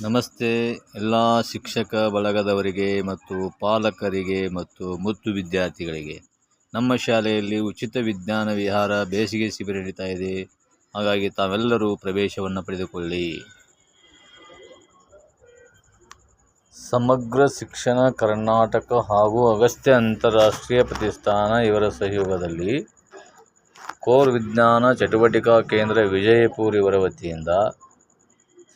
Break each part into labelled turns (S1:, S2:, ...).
S1: ನಮಸ್ತೆ. ಎಲ್ಲ ಶಿಕ್ಷಕ ಬಳಗದವರಿಗೆ ಮತ್ತು ಪಾಲಕರಿಗೆ ಮತ್ತು ಮುತ್ತು ವಿದ್ಯಾರ್ಥಿಗಳಿಗೆ. ನಮ್ಮ ಶಾಲೆಯಲ್ಲಿ ಉಚಿತ ವಿಜ್ಞಾನ ವಿಹಾರ ಬೇಸಿಗೆ ಶಿಬಿರ ನಡೀತಾ ಇದೆ. ಹಾಗಾಗಿ ತಾವೆಲ್ಲರೂ ಪ್ರವೇಶವನ್ನು ಪಡೆದುಕೊಳ್ಳಿ. ಸಮಗ್ರ ಶಿಕ್ಷಣ ಕರ್ನಾಟಕ ಹಾಗೂ ಅಗಸ್ತ್ಯ ಅಂತಾರಾಷ್ಟ್ರೀಯ ಪ್ರತಿಷ್ಠಾನ ಇವರ ಸಹಯೋಗದಲ್ಲಿ ಕೋರ್ ವಿಜ್ಞಾನ ಚಟುವಟಿಕಾ ಕೇಂದ್ರ ವಿಜಯಪುರ ಇವರ ವತಿಯಿಂದ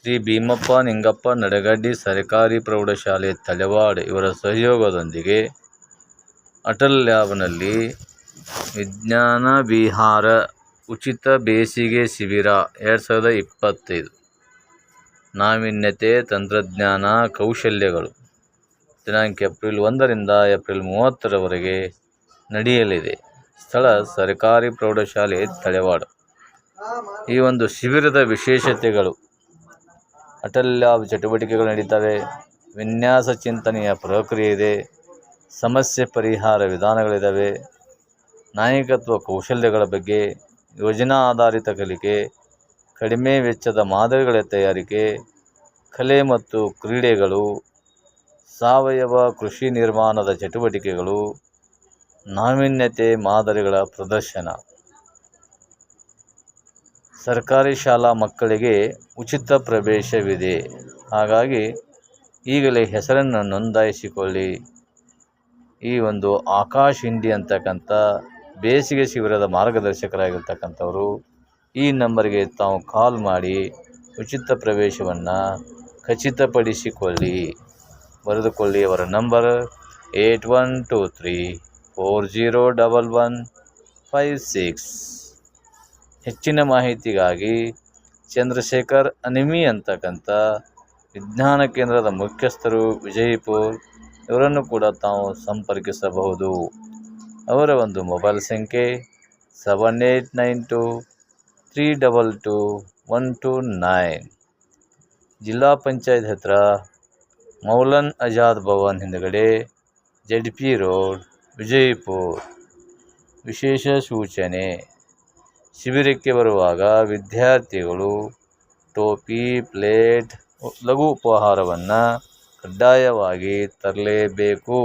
S1: ಶ್ರೀ ಭೀಮಪ್ಪ ನಿಂಗಪ್ಪ ನಡಗಡ್ಡಿ ಸರ್ಕಾರಿ ಪ್ರೌಢಶಾಲೆ ತಲೆವಾಡ್ ಇವರ ಸಹಯೋಗದೊಂದಿಗೆ ಅಟಲ್ ಲ್ಯಾಬ್ನಲ್ಲಿ ವಿಜ್ಞಾನ ವಿಹಾರ ಉಚಿತ ಬೇಸಿಗೆ ಶಿಬಿರ ಎರಡು ಸಾವಿರದ ಇಪ್ಪತ್ತೈದು. ನಾವೀನ್ಯತೆ, ತಂತ್ರಜ್ಞಾನ, ಕೌಶಲ್ಯಗಳು. ದಿನಾಂಕ ಏಪ್ರಿಲ್ ಒಂದರಿಂದ ಏಪ್ರಿಲ್ ಮೂವತ್ತರವರೆಗೆ ನಡೆಯಲಿದೆ. ಸ್ಥಳ ಸರ್ಕಾರಿ ಪ್ರೌಢಶಾಲೆ ತಳೆವಾಡ ಈ ಒಂದು ಶಿಬಿರದ ವಿಶೇಷತೆಗಳು ಅಟಲ್ ಲ್ಯಾಬ್ ಚಟುವಟಿಕೆಗಳು ನಡೀತವೆ. ವಿನ್ಯಾಸ ಚಿಂತನೆಯ ಪ್ರಕ್ರಿಯೆ ಇದೆ. ಸಮಸ್ಯೆ ಪರಿಹಾರ ವಿಧಾನಗಳಿದ್ದಾವೆ ನಾಯಕತ್ವ ಕೌಶಲ್ಯಗಳ ಬಗ್ಗೆ ಯೋಜನಾ ಆಧಾರಿತ ಕಲಿಕೆ, ಕಡಿಮೆ ವೆಚ್ಚದ ಮಾದರಿಗಳ ತಯಾರಿಕೆ, ಕಲೆ ಮತ್ತು ಕ್ರೀಡೆಗಳು, ಸಾವಯವ ಕೃಷಿ ನಿರ್ಮಾಣದ ಚಟುವಟಿಕೆಗಳು, ನಾವೀನ್ಯತೆ ಮಾದರಿಗಳ ಪ್ರದರ್ಶನ. ಸರ್ಕಾರಿ ಶಾಲಾ ಮಕ್ಕಳಿಗೆ ಉಚಿತ ಪ್ರವೇಶವಿದೆ. ಹಾಗಾಗಿ ಈಗಲೇ ಹೆಸರನ್ನು ನೋಂದಾಯಿಸಿಕೊಳ್ಳಿ. ಈ ಒಂದು ಆಕಾಶ್ ಹಿಂಡಿ ಅಂತಕ್ಕಂಥ ಬೇಸಿಗೆ ಶಿಬಿರದ ಮಾರ್ಗದರ್ಶಕರಾಗಿರ್ತಕ್ಕಂಥವರು, ಈ ನಂಬರ್ಗೆ ತಾವು ಕಾಲ್ ಮಾಡಿ ಉಚಿತ ಪ್ರವೇಶವನ್ನು ಖಚಿತಪಡಿಸಿಕೊಳ್ಳಿ. ಬರೆದುಕೊಳ್ಳಿ ಅವರ number eight one two three four zero double one five six. ಹೆಚ್ಚಿನ ಮಾಹಿತಿಗಾಗಿ ಚಂದ್ರಶೇಖರ್ ಅನಿಮಿ ಅಂತಕ್ಕಂಥ ವಿಜ್ಞಾನ ಕೇಂದ್ರದ ಮುಖ್ಯಸ್ಥರು ವಿಜಯಪುರ್, ಇವರನ್ನು ಕೂಡ ತಾವು ಸಂಪರ್ಕಿಸಬಹುದು. ಅವರ ಒಂದು ಮೊಬೈಲ್ ಸಂಖ್ಯೆ seven eight nine two three double two one two nine. ಜಿಲ್ಲಾ ಪಂಚಾಯತ್ ಹತ್ರ ಮೌಲನ್ ಆಜಾದ್ ಭವನ್ ಹಿಂದುಗಡೆ ಜೆಡ್ ಪಿ ರೋಡ್, ವಿಜಯಪುರ್. ವಿಶೇಷ ಸೂಚನೆ. ಶಿಬಿರಕ್ಕೆ ಬರುವಾಗ ವಿದ್ಯಾರ್ಥಿಗಳು ಟೋಪಿ ಪ್ಲೇಟ್ ಲಘು ಉಪಹಾರವನ್ನು ಕಡ್ಡಾಯವಾಗಿ ತರಲೇಬೇಕು.